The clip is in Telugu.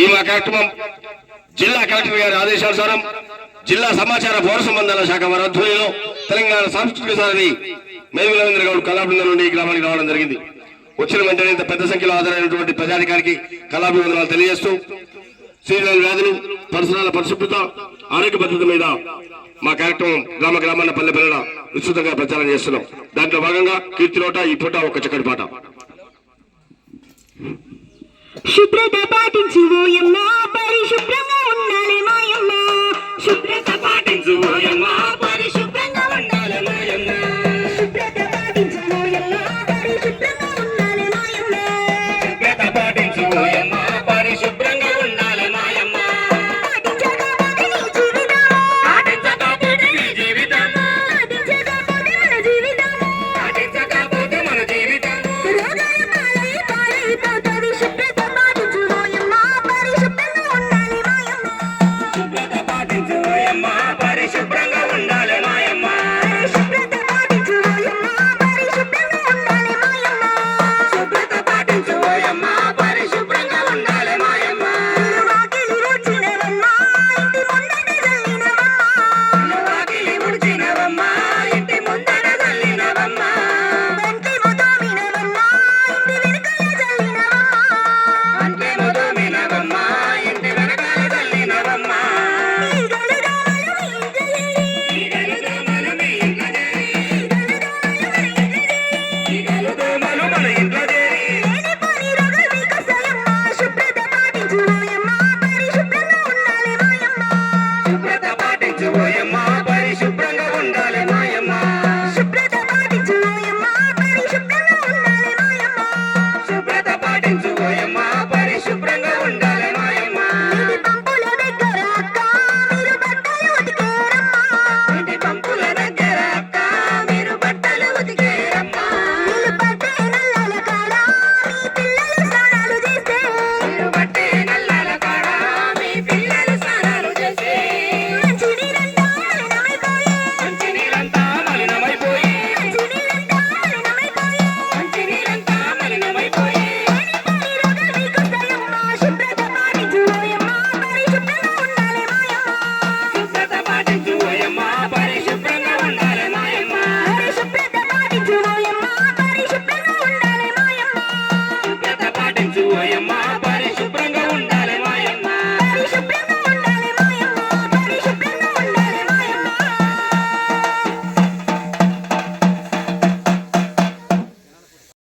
ఈ మా కార్యక్రమం జిల్లా కలెక్టర్ గారి ఆదేశానుసారం జిల్లా సమాచార పౌర సంబంధాల శాఖ వారి ఆధ్వర్యంలో తెలంగాణ సాంస్కృతిక సారథి మేవి గౌడ్ కళాబృందం నుండి ఈ గ్రామానికి రావడం జరిగింది. వచ్చిన వెంటనే ఇంత పెద్ద సంఖ్యలో హాజరైనటువంటి ప్రజాధికారికి కళాభివందనాలు తెలియజేస్తూ సీజనల్ వ్యాధులు పరిసరాల పరిశుభ్రత ఆరోగ్య భద్రత మీద మా కార్యక్రమం గ్రామ గ్రామాల పల్లె పిల్లల విస్తృతంగా ప్రచారం చేస్తున్నాం. దాంట్లో భాగంగా కీర్తిలోట ఈ పూట ఒక చక్కటి పాట. శుభ్రత పాటించు ఓయమ్మ పరిశుభ్రంగా ఉన్న